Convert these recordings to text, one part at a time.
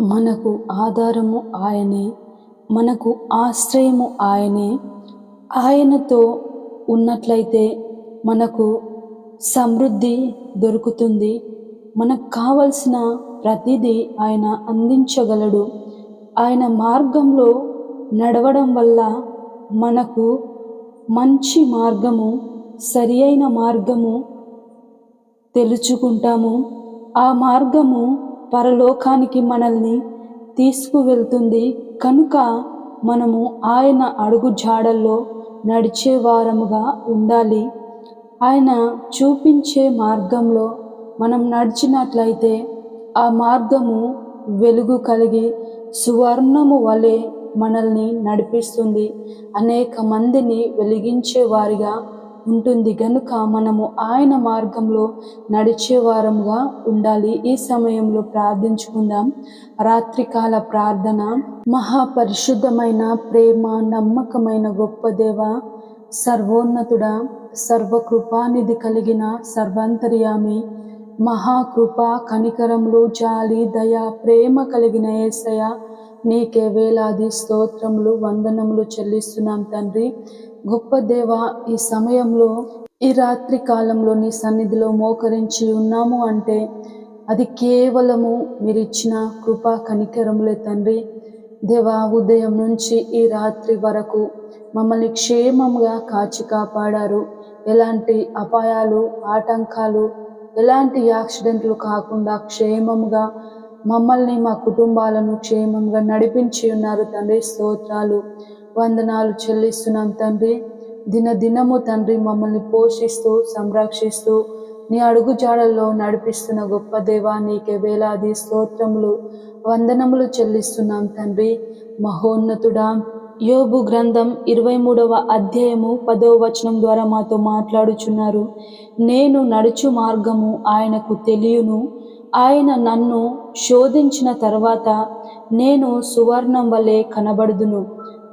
మనకు ఆధారము ఆయనే మనకు ఆశ్రయము ఆయనే. ఆయనతో ఉన్నట్లయితే మనకు సమృద్ధి దొరుకుతుంది. మనకు కావలసిన ప్రతిదీ ఆయన అందించగలడు. ఆయన మార్గంలో నడవడం వల్ల మనకు మంచి మార్గము సరి అయిన మార్గము తెలుసుకుంటాము. ఆ మార్గము పరలోకానికి మనల్ని తీసుకువెళ్తుంది. కనుక మనము ఆయన అడుగు జాడల్లో నడిచే వారముగా ఉండాలి. ఆయన చూపించే మార్గంలో మనం నడిచినట్లయితే ఆ మార్గము వెలుగు కలిగి సువర్ణము వలె మనల్ని నడిపిస్తుంది. అనేక మందిని వెలిగించే వారిగా ఉంటుంది. గనుక మనము ఆయన మార్గంలో నడిచేవారంగా ఉండాలి. ఈ సమయంలో ప్రార్థించుకుందాం. రాత్రికాల ప్రార్థన. మహాపరిశుద్ధమైన ప్రేమ నమ్మకమైన గొప్ప దేవ సర్వోన్నతుడ సర్వకృపానిధి కలిగిన సర్వాంతర్యామి మహాకృప కనికరములు జాలి దయ ప్రేమ కలిగిన ఏసయ నీకే వేలాది స్తోత్రములు వందనములు చెల్లిస్తున్నాం తండ్రి. గొప్ప దేవ ఈ సమయంలో ఈ రాత్రి కాలంలో నీ సన్నిధిలో మోకరించి ఉన్నాము అంటే అది కేవలము మీరిచ్చిన కృపా కనికరములే తండ్రి. దేవా ఉదయం నుంచి ఈ రాత్రి వరకు మమ్మల్ని క్షేమంగా కాచి కాపాడారు. ఎలాంటి అపాయాలు ఆటంకాలు ఎలాంటి యాక్సిడెంట్లు కాకుండా క్షేమంగా మమ్మల్ని మా కుటుంబాలను క్షేమంగా నడిపించి ఉన్నారు తండ్రి. స్తోత్రాలు. వందనాలు చెల్లిస్తున్నాం తండ్రి. దినదినము తండ్రి మమ్మల్ని పోషిస్తూ సంరక్షిస్తూ నీ అడుగు జాడల్లో నడిపిస్తున్న గొప్ప దేవా నీకే వేలాది స్తోత్రములు వందనములు చెల్లిస్తున్నాం తండ్రి. మహోన్నతుడా యోబు గ్రంథం ఇరవై మూడవ అధ్యాయము పదవ వచనం ద్వారా మాతో మాట్లాడుచున్నారు. నేను నడుచు మార్గము ఆయనకు తెలియను. ఆయన నన్ను శోధించిన తర్వాత నేను సువర్ణం వలె కనబడుదును.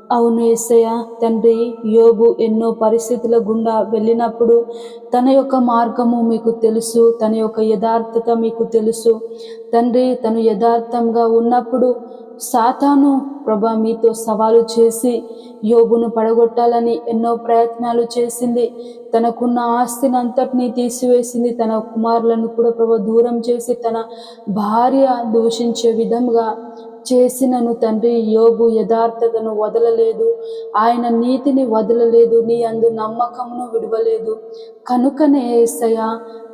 అవును ఎస్సయ్య తండ్రి యోబు ఎన్నో పరిస్థితుల గుండా వెళ్ళినప్పుడు తన యొక్క మార్గము మీకు తెలుసు తన యొక్క యథార్థత మీకు తెలుసు. తండ్రి తను యథార్థంగా ఉన్నప్పుడు సాతాను ప్రభా మీతో సవాలు చేసి యోగును పడగొట్టాలని ఎన్నో ప్రయత్నాలు చేసింది. తనకున్న ఆస్తిని అంతటినీ తీసివేసింది. తన కుమారులను కూడా ప్రభా దూరం చేసి తన భార్య దూషించే విధంగా చేసినను తండ్రి యోగు యథార్థతను వదలలేదు. ఆయన నీతిని వదలలేదు నీ అందు నమ్మకమును విడవలేదు. కనుకనే ఏసయ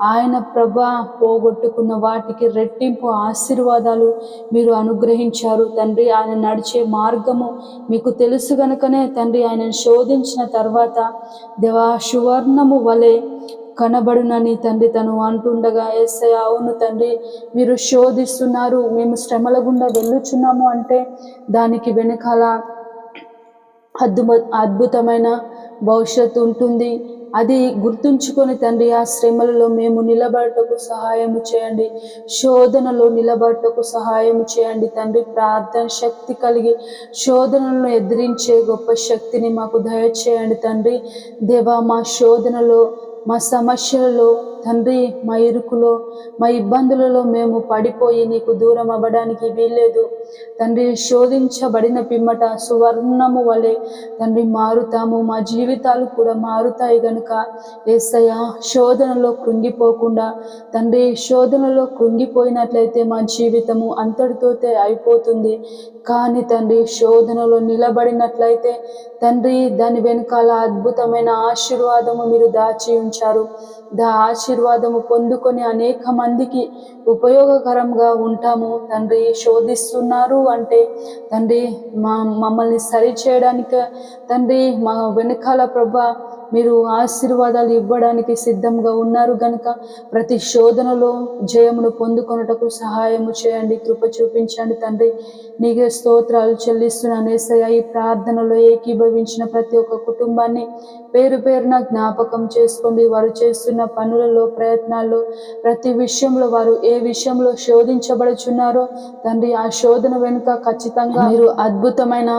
ఆయన ప్రభా పోగొట్టుకున్న వాటికి రెట్టింపు ఆశీర్వాదాలు మీరు అనుగ్రహించారు. తండ్రి ఆయన నడిచే మార్గము మీకు తెలుసు గనుకనే తండ్రి ఆయనను శోధించిన తర్వాత దేవా సువర్ణము వలె కనబడునని తండ్రి తను అంటుండగా ఎస్ఐ అవును తండ్రి మీరు శోధిస్తున్నారు మేము శ్రమల గుండా వెళ్ళుచున్నాము అంటే దానికి వెనకాల అద్భుత అద్భుతమైన భవిష్యత్తు ఉంటుంది. అది గుర్తుంచుకొని తండ్రి ఆ శ్రమలలో మేము నిలబడటకు సహాయము చేయండి. శోధనలో నిలబడటకు సహాయము చేయండి తండ్రి. ప్రార్థన శక్తి కలిగి శోధనలను ఎదిరించే గొప్ప శక్తిని మాకు దయచేయండి తండ్రి. దేవా మా శోధనలో మా సమస్యలలో తండ్రి మా ఇరుకులో మా ఇబ్బందులలో మేము పడిపోయి నీకు దూరం అవ్వడానికి వీల్లేదు. తండ్రి శోధించబడిన పిమ్మట సువర్ణము వలె తండ్రి మారుతాము. మా జీవితాలు కూడా మారుతాయి గనుక ఏసయ్య శోధనలో కృంగిపోకుండా తండ్రి శోధనలో కృంగిపోయినట్లయితే మా జీవితము అంతటితోతే అయిపోతుంది. కానీ తండ్రి శోధనలో నిలబడినట్లయితే తండ్రి దాని వెనకాల అద్భుతమైన ఆశీర్వాదము మీరు దాచి ఉంచారు దా ఆశీర్వాదము పొందుకొని అనేక మందికి ఉపయోగకరంగా ఉంటాము. తండ్రి శోధిస్తున్నారు అంటే తండ్రి మా మమ్మల్ని సరి చేయడానికి తండ్రి మా వెనకాల ప్రభా మీరు ఆశీర్వాదాలు ఇవ్వడానికి సిద్ధంగా ఉన్నారు గనుక ప్రతి శోధనలో జయమును పొందుకొనుటకు సహాయము చేయండి కృప చూపించండి తండ్రి. నీకే స్తోత్రాలు చెల్లిస్తున్నాను. ఏసయ్య ఈ ప్రార్థనలో ఏకీభవించిన ప్రతి ఒక్క కుటుంబాన్ని పేరు పేరున జ్ఞాపకం చేసుకోండి. వారు చేస్తున్న పనులలో ప్రయత్నాల్లో ప్రతి విషయంలో వారు ఏ విషయంలో శోధించబడుచున్నారో తండ్రి ఆ శోధన వెనుక ఖచ్చితంగా మీరు అద్భుతమైన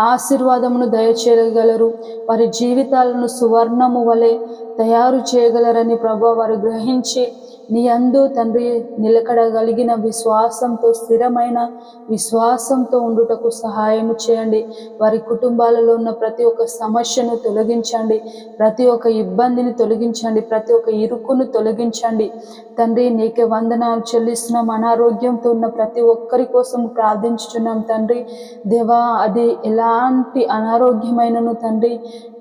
ఆశీర్వాదమును దయచేయగలరు. వారి జీవితాలను సువర్ణము వలె తయారు చేయగలరని ప్రభు వారు గ్రహించి నీ అందు తండ్రి నిలకడగలిగిన విశ్వాసంతో స్థిరమైన విశ్వాసంతో ఉండుటకు సహాయం చేయండి. వారి కుటుంబాలలో ఉన్న ప్రతి ఒక్క సమస్యను తొలగించండి. ప్రతి ఒక్క ఇబ్బందిని తొలగించండి. ప్రతి ఒక్క ఇరుకును తొలగించండి. తండ్రి నీకే వందనాలు చెల్లిస్తున్నాం. అనారోగ్యంతో ఉన్న ప్రతి ఒక్కరి కోసం ప్రార్థించుచున్నాం. తండ్రి దేవా అది ఎలాంటి అనారోగ్యమైనను తండ్రి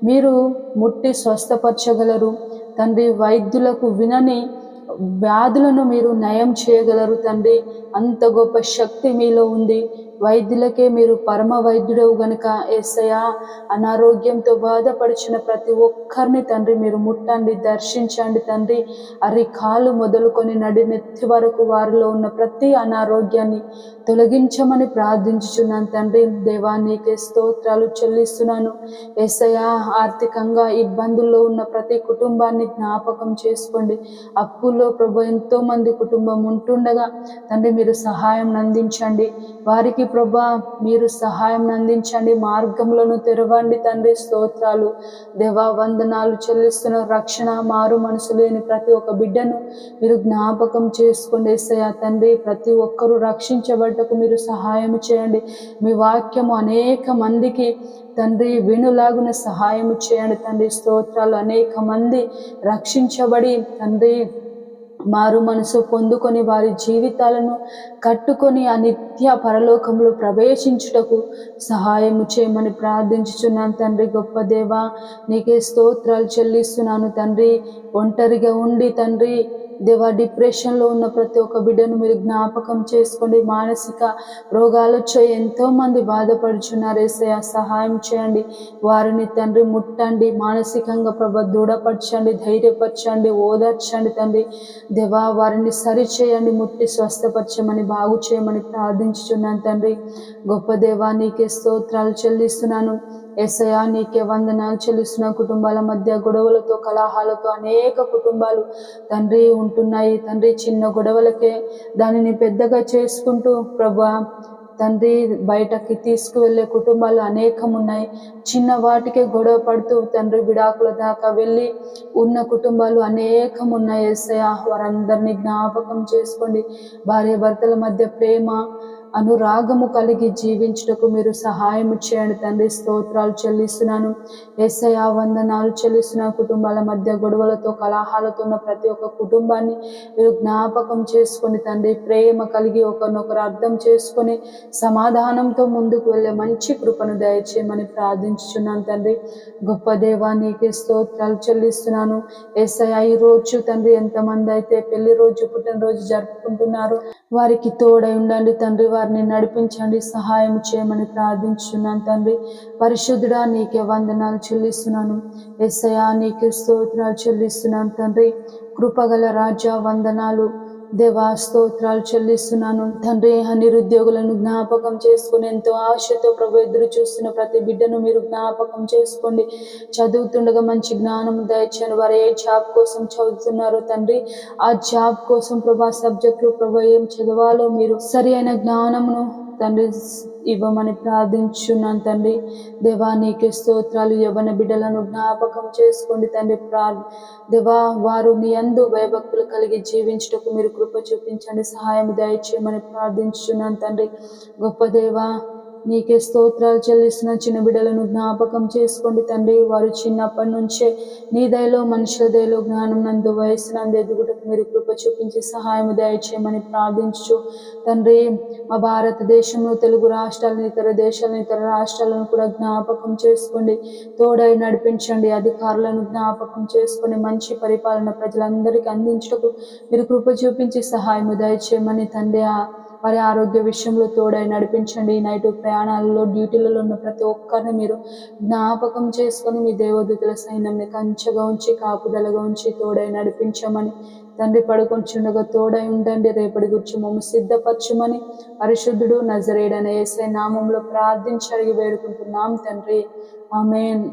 మీరు ముట్టి స్వస్థపరచగలరు. తండ్రి వైద్యులకు వినని వ్యాధులను మీరు నయం చేయగలరు తండ్రి. అంత గొప్ప శక్తి మీలో ఉంది. వైద్యులకే మీరు పరమ వైద్యుడవు గనుక ఏసయ్య. అనారోగ్యంతో బాధపడిచిన ప్రతి ఒక్కరిని తండ్రి మీరు ముట్టండి దర్శించండి తండ్రి. అరి కాలు మొదలుకొని నడినెత్తి వరకు వారిలో ఉన్న ప్రతి అనారోగ్యాన్ని తొలగించమని ప్రార్థించుచున్నాను తండ్రి. దేవా నీకే స్తోత్రాలు చెల్లిస్తున్నాను. ఏసయ్య ఆర్థికంగా ఇబ్బందుల్లో ఉన్న ప్రతి కుటుంబాన్ని జ్ఞాపకం చేసుకోండి. అప్పుల్లో ప్రభు ఎంతో మంది కుటుంబం ఉంటుండగా తండ్రి మీరు సహాయం అందించండి. వారికి ప్రభా మీరు సహాయం అందించండి మార్గములను తెరవండి తండ్రి స్తోత్రాలు. దేవా వందనాలు చెల్లిస్తున్న రక్షణ మారు మనసు లేని ప్రతి ఒక్క బిడ్డను మీరు జ్ఞాపకం చేసుకోండి ఏసయ్య తండ్రి ప్రతి ఒక్కరూ రక్షించబడ్డకు మీరు సహాయం చేయండి. మీ వాక్యము అనేక మందికి తండ్రి వినులాగున సహాయం చేయండి తండ్రి స్తోత్రాలు అనేక మంది రక్షించబడి తండ్రి మారు మనసు పొందుకొని వారి జీవితాలను కట్టుకొని ఆ నిత్య పరలోకంలో ప్రవేశించుటకు సహాయము చేయమని ప్రార్థించుచున్నాను తండ్రి. గొప్ప దేవ నీకే స్తోత్రాలు చెల్లిస్తున్నాను తండ్రి. ఒంటరిగా ఉండి తండ్రి దేవా డిప్రెషన్లో ఉన్న ప్రతి ఒక్క బిడ్డను మీరు జ్ఞాపకం చేసుకోండి. మానసిక రోగాలొచ్చే ఎంతోమంది బాధపడుచున్నారు. ఏసయ సహాయం చేయండి. వారిని తండ్రి ముట్టండి. మానసికంగా ప్రభ దృఢపరచండి ధైర్యపరచండి ఓదార్చండి తండ్రి. దేవా వారిని సరిచేయండి ముట్టి స్వస్థపరచమని బాగు చేయమని ప్రార్థించుచున్నాను తండ్రి. గొప్ప దేవా నీకే స్తోత్రాలు చెల్లిస్తున్నాను. ఎస్ఐయా నీకే వందనాలు చెల్లిస్తున్న కుటుంబాల మధ్య గొడవలతో కలహాలతో అనేక కుటుంబాలు తండ్రి ఉంటున్నాయి. తండ్రి చిన్న గొడవలకే దానిని పెద్దగా చేసుకుంటూ ప్రభా తండ్రి బయటకి తీసుకువెళ్ళే కుటుంబాలు అనేకం ఉన్నాయి చిన్న వాటికే గొడవ పడుతూ తండ్రి విడాకుల దాకా వెళ్ళి ఉన్న కుటుంబాలు అనేకం ఉన్నాయి ఎస్ఐ వారందరినీ జ్ఞాపకం చేసుకోండి. భార్య భర్తల మధ్య ప్రేమ అనురాగము కలిగి జీవించుటకు మీరు సహాయం చేయండి. తండ్రి స్తోత్రాలు చెల్లిస్తున్నాను. ఎస్ఐ వందనాలు చెల్లిస్తున్న కుటుంబాల మధ్య గొడవలతో కలహాలతో ఉన్న ప్రతి ఒక్క కుటుంబాన్ని మీరు జ్ఞాపకం చేసుకొని తండ్రి ప్రేమ కలిగి ఒకరినొకరు అర్థం చేసుకొని సమాధానంతో ముందుకు వెళ్ళే మంచి కృపను దయచేయమని ప్రార్థించుచున్నాను తండ్రి. గొప్ప దేవానికి స్తోత్రాలు చెల్లిస్తున్నాను. ఎస్ఐ ఈ రోజు తండ్రి ఎంతమంది అయితే పెళ్ళి రోజు పుట్టినరోజు జరుపుకుంటున్నారు వారికి తోడై ఉండండి తండ్రి. వారిని నడిపించండి సహాయం చేయమని ప్రార్థించున్నాను తండ్రి. పరిశుద్ధుడా నీకే వందనాలు చెల్లిస్తున్నాను. ఎస్ఐయా నీకే స్తోత్రాలు చెల్లిస్తున్నాను తండ్రి. కృపగల రాజా వందనాలు. దేవా స్తోత్రాలు చెల్లిస్తున్నాను. తండ్రి నిరుద్యోగులను జ్ఞాపకం చేసుకుని ఎంతో ఆశతో ప్రభు ఎదురు చూస్తున్న ప్రతి బిడ్డను మీరు జ్ఞాపకం చేసుకోండి. చదువుతుండగా మంచి జ్ఞానం దయచేయండి వారు ఏ జాబ్ కోసం చదువుతున్నారో తండ్రి ఆ జాబ్ కోసం ప్రభా సబ్జెక్టులు ప్రభు ఏం చదవాలో మీరు సరి అయిన జ్ఞానమును తండ్రి ఇవ్వమని ప్రార్థించున్నాను తండ్రి. దేవా నీకే స్తోత్రాలు యవన బిడ్డలను జ్ఞాపకం చేసుకోండి తండ్రి. ప్రా దేవా వారు మీ అందు భయభక్తులు కలిగి జీవించుటకు మీరు కృప చూపించండి. సహాయం దయచేయమని ప్రార్థించున్నాను తండ్రి. గొప్ప దేవా నీకే స్తోత్రాలు చెల్లిస్తున్న చిన్న బిడ్డలను జ్ఞాపకం చేసుకోండి తండ్రి. వారు చిన్నప్పటి నుంచే నీ దయలో మనుషుల దయలో జ్ఞానం నందు వయస్సు నందు ఎదుగుటకు మీరు కృప చూపించి సహాయం దయచేయమని ప్రార్థించు తండ్రి. మా భారతదేశంలో తెలుగు రాష్ట్రాలను ఇతర దేశాలను ఇతర రాష్ట్రాలను కూడా జ్ఞాపకం చేసుకోండి. తోడై నడిపించండి. అధికారులను జ్ఞాపకం చేసుకొని మంచి పరిపాలన ప్రజలందరికీ అందించటకు మీరు కృప చూపించి సహాయం దయచేయమని తండ్రి. వారి ఆరోగ్య విషయంలో తోడై నడిపించండి. నైట్ ప్రయాణాలలో డ్యూటీలలో ఉన్న ప్రతి ఒక్కరిని మీరు జ్ఞాపకం చేసుకొని మీ దేవదూతుల సైన్యంని కంచగా ఉంచి కాపుదలగా ఉంచి తోడై నడిపించమని తండ్రి పడుకొంచుండగా తోడై ఉండండి. రేపటి గురించి మమ్మ సిద్ధపరచమని పరిశుద్ధుడు నజరేడన ఏసే నామంలో ప్రార్థించి అడిగి వేడుకుంటున్నాం తండ్రి. ఆమెన్.